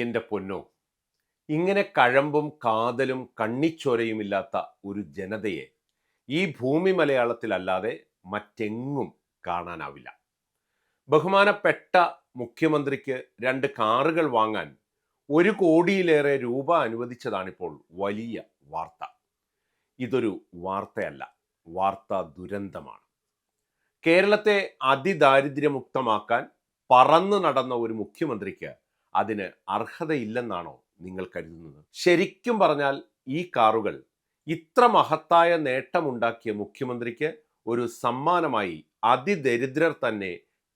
എന്റെ പൊന്നോ ഇങ്ങനെ കഴമ്പും കാതലും കണ്ണിച്ചോരയുമില്ലാത്ത ഒരു ജനതയെ ഈ ഭൂമി മലയാളത്തിലല്ലാതെ മറ്റെങ്ങും കാണാനാവില്ല. ബഹുമാനപ്പെട്ട മുഖ്യമന്ത്രിക്ക് രണ്ട് കാറുകൾ വാങ്ങാൻ ഒരു കോടിയിലേറെ രൂപ അനുവദിച്ചതാണിപ്പോൾ വലിയ വാർത്ത. ഇതൊരു വാർത്തയല്ല വാർത്താ ദുരന്തമാണ്. കേരളത്തെ അതിദാരിദ്ര്യമുക്തമാക്കാൻ പറന്നു നടന്ന ഒരു മുഖ്യമന്ത്രിക്ക് അതിന് അർഹതയില്ലെന്നാണോ നിങ്ങൾ കരുതുന്നത്? ശരിക്കും പറഞ്ഞാൽ ഈ കാറുകൾ ഇത്ര മഹത്തായ നേട്ടമുണ്ടാക്കിയ മുഖ്യമന്ത്രിക്ക് ഒരു സമ്മാനമായി അതിദരിദ്രർ തന്നെ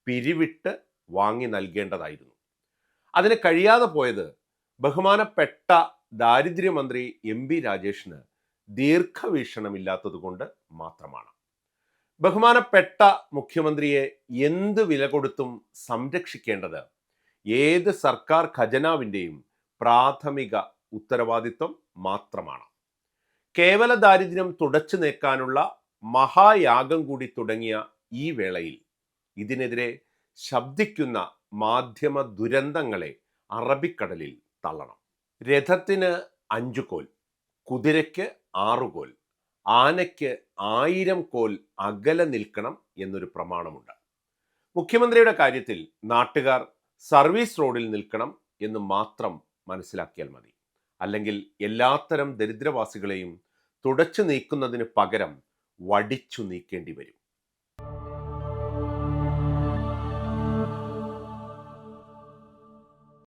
പിരിവിട്ട് വാങ്ങി നൽകേണ്ടതായിരുന്നു. അതിന് കഴിയാതെ പോയത് ബഹുമാനപ്പെട്ട ദാരിദ്ര്യമന്ത്രി എം ബി രാജേഷിന് ദീർഘവീക്ഷണമില്ലാത്തതുകൊണ്ട് മാത്രമാണ്. ബഹുമാനപ്പെട്ട മുഖ്യമന്ത്രിയെ എന്ത് വില കൊടുത്തും സംരക്ഷിക്കേണ്ടത് ഏത് സർക്കാർ ഖജനാവിന്റെയും പ്രാഥമിക ഉത്തരവാദിത്വം മാത്രമാണ്. കേവല ദാരിദ്ര്യം തുടച്ചു നീക്കാനുള്ള മഹായാഗം കൂടി തുടങ്ങിയ ഈ വേളയിൽ ഇതിനെതിരെ ശബ്ദിക്കുന്ന മാധ്യമ ദുരന്തങ്ങളെ അറബിക്കടലിൽ തള്ളണം. രഥത്തിന് അഞ്ചു കോൽ കുതിരയ്ക്ക് ആറുകോൽ ആനയ്ക്ക് ആയിരം കോൽ അകലെ നിൽക്കണം എന്നൊരു പ്രമാണമുണ്ട്. മുഖ്യമന്ത്രിയുടെ കാര്യത്തിൽ നാട്ടുകാർ സർവീസ് റോഡിൽ നിൽക്കണം എന്ന് മാത്രം മനസ്സിലാക്കിയാൽ മതി. അല്ലെങ്കിൽ എല്ലാത്തരം ദരിദ്രവാസികളെയും തുടച്ചു നീക്കുന്നതിന് പകരം വടിച്ചു നീക്കേണ്ടി വരും.